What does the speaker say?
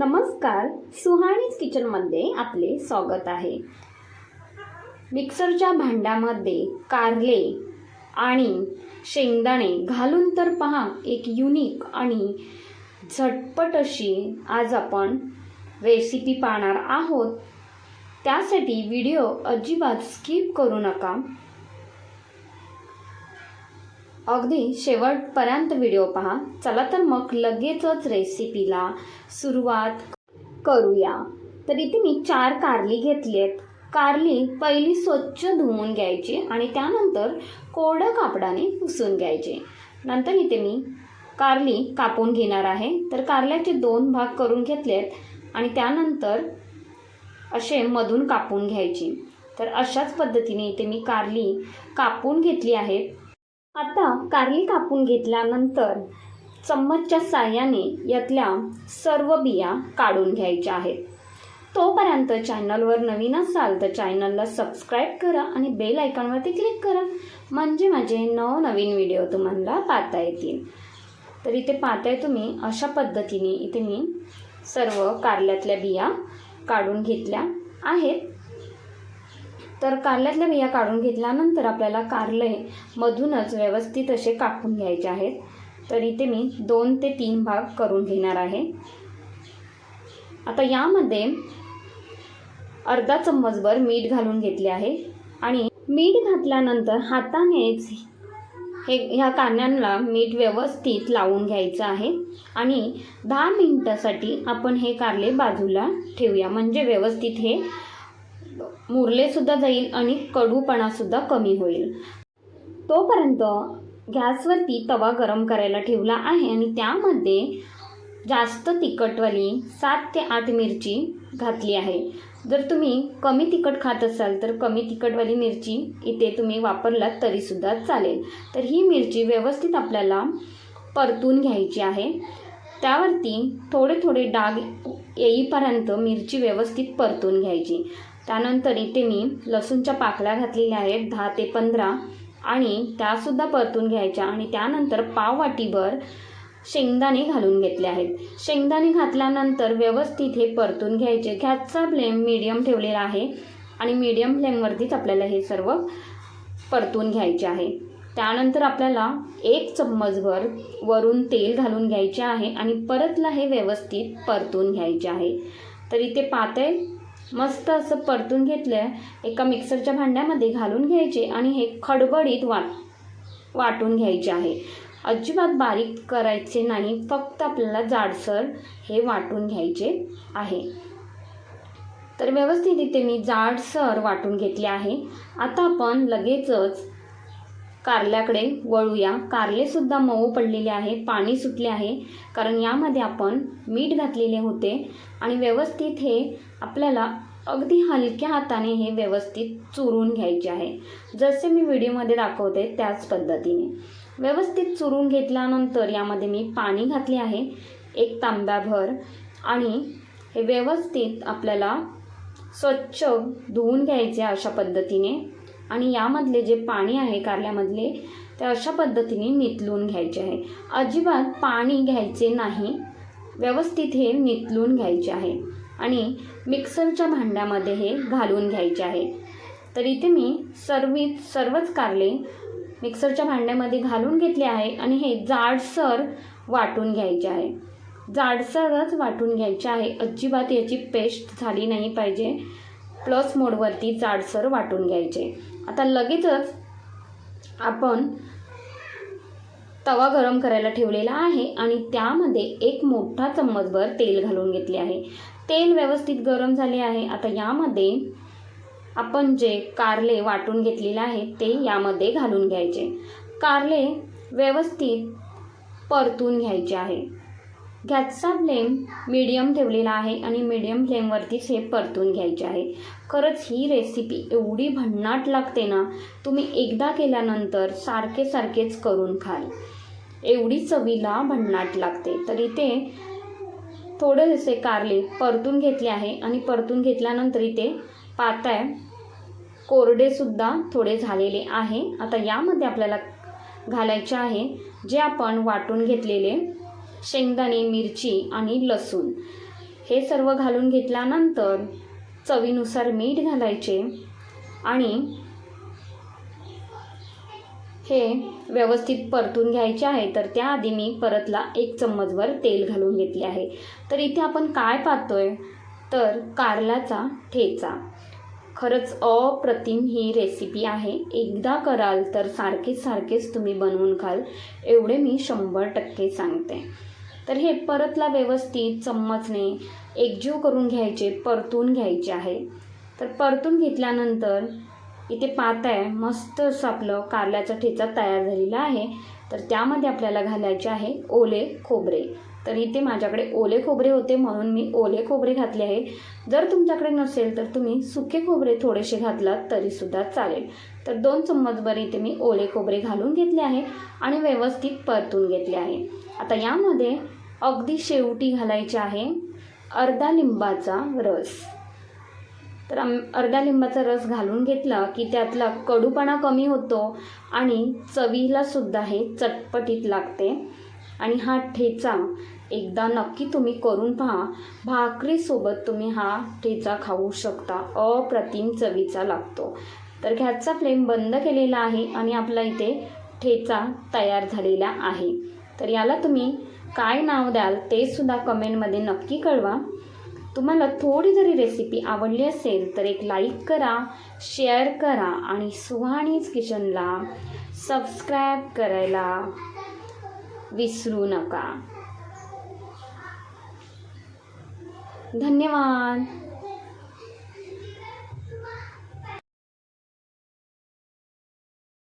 नमस्कार सुहाणीज किचनमध्ये आपले स्वागत आहे. मिक्सरच्या भांड्यामध्ये कारले आणि शेंगदाणे घालून तर पहा एक युनिक आणि झटपट अशी आज आपण रेसिपी पाहणार आहोत. त्यासाठी व्हिडिओ अजिबात स्किप करू नका. अगदी शेवटपर्यंत व्हिडिओ पहा. चला तर मग लगेचच रेसिपीला सुरुवात करूया. तर इथे मी चार कारली घेतलीत कारली पहिली स्वच्छ धुवून घ्यायची आणि त्यानंतर कोरडं कापडाने पुसून घ्यायचे. नंतर इथे मी कारली कापून घेणार आहे. तर कारल्याचे दोन भाग करून घेतलेत आणि त्यानंतर असे मधून कापून घ्यायची. तर अशाच पद्धतीने इथे मी कारली कापून घेतली आहेत आता कारली कापून घेतल्यानंतर चम्मचच्या साह्याने यातल्या सर्व बिया काढून घ्यायच्या आहेत. तोपर्यंत चॅनलवर नवीन असाल तर चॅनलला सबस्क्राईब करा आणि बेल आयकॉनवरती क्लिक करा. म्हणजे माझे नवनवीन व्हिडिओ तुम्हाला पाहता येतील. तर इथे पाहताय तुम्ही अशा पद्धतीने इथे मी सर्व कारल्यातल्या बिया काढून घेतल्या आहेत. तर कारल्यातल्या बिया काढून घेतल्यानंतर आपल्याला कारले मधूनच व्यवस्थित असे कापून घ्यायचे आहेत. तर इथे मी दोन ते तीन भाग करून घेणार आहे. आता यामध्ये अर्धा चम्मचभर मीठ घालून घेतले आहे. आणि मीठ घातल्यानंतर हातानेच हे ह्या कांद्यांना मीठ व्यवस्थित लावून घ्यायचं आहे. आणि दहा मिनटासाठी आपण हे कारले बाजूला ठेवूया. म्हणजे व्यवस्थित हे मुरलेसुद्धा जाईल आणि कडूपणासुद्धा कमी होईल. तोपर्यंत गॅसवरती तवा गरम करायला ठेवला आहे आणि त्यामध्ये जास्त तिखटवाली सात ते आठ मिरची घातली आहे. जर तुम्ही कमी तिखट खात असाल तर कमी तिखटवाली मिरची इथे तुम्ही वापरलात तरीसुद्धा चालेल. तर ही मिरची व्यवस्थित आपल्याला परतून घ्यायची आहे. त्यावरती थोडे थोडे डाग येईपर्यंत मिरची व्यवस्थित परतून घ्यायची. त्यानंतर इथे मी लसूणच्या पाकळ्या घातलेल्या आहेत दहा ते पंधरा आणि त्यासुद्धा परतून घ्यायच्या आणि त्यानंतर पाववाटीभर शेंगदाणे घालून घेतले आहेत. शेंगदाणे घातल्यानंतर व्यवस्थित हे परतून घ्यायचे. गॅसचा फ्लेम मीडियम ठेवलेला आहे आणि मीडियम फ्लेमवरतीच आपल्याला हे सर्व परतून घ्यायचे आहे. त्यानंतर आपल्याला एक चम्मचभर वरून तेल घालून घ्यायचे आहे आणि परतला हे व्यवस्थित परतून घ्यायचे आहे. तर इथे पाते मस्त असं परतून घेतलं एका मिक्सरच्या भांड्यामध्ये घालून घ्यायचे आणि हे खडबडीत वाट वाटून घ्यायचे आहे. अजिबात बारीक करायचे नाही फक्त आपल्याला जाडसर हे वाटून घ्यायचे आहे. तर व्यवस्थित इथे मी जाडसर वाटून घेतले आहे. आता आपण लगेचच कारल्याकडे वळूया. कारलेसुद्धा मऊ पडलेले आहे पाणी सुटले आहे. कारण यामध्ये आपण मीठ घातलेले होते आणि व्यवस्थित हे आपल्याला अगदी हलक्या हाताने हे व्यवस्थित चुरून घ्यायचे आहे. जसे मी व्हिडिओमध्ये दाखवते त्याच पद्धतीने. व्यवस्थित चुरून घेतल्यानंतर यामध्ये मी पाणी घातले आहे एक तांब्याभर. आणि हे व्यवस्थित आपल्याला स्वच्छ धुवून घ्यायचे अशा पद्धतीने. आणि यामधले जे पाणी आहे कारल्यामधले ते अशा पद्धतीने नितलून घ्यायचे आहे. अजिबात पाणी घ्यायचे नाही व्यवस्थित हे नितलून घ्यायचे आहे. आणि मिक्सरच्या भांड्यामध्ये हे घालून घ्यायचे आहे. तर इथे मी सर्व सर्वच कारले मिक्सरच्या भांड्यामध्ये घालून घेतले आहे आणि हे जाडसर वाटून घ्यायचे आहे. जाडसरच वाटून घ्यायचे आहे. अजिबात याची पेस्ट झाली नाही पाहिजे. प्लस मोडवरती जाडसर वाटून घ्यायचे. आता लगेचच आपण तवा गरम करायला ठेवलेला आहे आणि त्यामध्ये एक मोठा चम्मचभर तेल घालून घेतले आहे. तेल व्यवस्थित गरम झाले आहे. आता यामध्ये आपण जे कारले वाटून घेतलेले आहे ते यामध्ये घालून घ्यायचे. कारले व्यवस्थित परतून घ्यायचे आहे. गॅसचा फ्लेम मीडियम ठेवलेला आहे आणि मीडियम फ्लेमवरतीच हे परतून घ्यायचे आहे. खरंच ही रेसिपी एवढी भन्नाट लागते ना तुम्ही एकदा केल्यानंतर सारखे सारखेच करून खाल. एवढी चवीला भन्नाट लागते. तर इथे थोडेसे कारले परतून घेतले आहे आणि परतून घेतल्यानंतर इथे पाताय कोरडेसुद्धा थोडे झालेले आहे. आता यामध्ये आपल्याला घालायचे आहे जे आपण वाटून घेतलेले शेंगदाणे मिरची आणि लसूण. हे सर्व घालून घेतल्यानंतर चवीनुसार मीठ घालायचे आणि हे व्यवस्थित परतून घ्यायचे आहे. तर त्याआधी मी परतला एक चम्मचभर तेल घालून घेतले आहे. तर इथे आपण काय पाहतोय? तर कारल्याचा ठेचा. खरंच अप्रतिम ही रेसिपी आहे. एकदा कराल तर सारखेच सारखेच तुम्ही बनवून खाल. एवढे मी शंभर टक्के सांगते. तर हे परतला व्यवस्थित चम्मचने एकजीव करून घ्यायचे परतून घ्यायचे आहे. तर परतून घेतल्यानंतर इथे पाहत आहे. मस्त असं आपलं कारल्याचा ठेचा तयार झालेला आहे. तर त्यामध्ये आपल्याला घालायचे आहे ओले खोबरे. तर इथे माझ्याकडे ओले खोबरे होते म्हणून मी ओले खोबरे घातले आहे जर तुमच्याकडे नसेल तर तुम्ही सुके खोबरे थोडेसे घातलात तरीसुद्धा चालेल. तर दोन चम्मचभर इथे मी ओले खोबरे घालून घेतले आहे आणि व्यवस्थित परतून घेतले आहे. आता यामध्ये अगदी शेवटी घालायचे आहे अर्धा लिंबाचा रस. तर अर्धा लिंबाचा रस घालून घेतला की त्यातला कडूपणा कमी होतो आणि चवीला सुद्धा हे चटपटीत लागते. आणि हा ठेचा एकदा नक्की तुम्ही करून पहा. भाकरीसोबत तुम्ही हा ठेचा खाऊ शकता. अप्रतिम चवीचा लागतो. तर गॅसचा फ्लेम बंद केलेला आहे आणि आपला इथे ठेचा तयार झालेला आहे. तर याला तुम्ही काय नाव द्याल ते सुद्धा कमेंटमध्ये नक्की कळवा. तुम्हाला थोडी जरी रेसिपी आवडली असेल तर एक लाईक करा शेअर करा आणि सुहाणीज किचनला सबस्क्राईब करायला विसरू नका. धन्यवाद.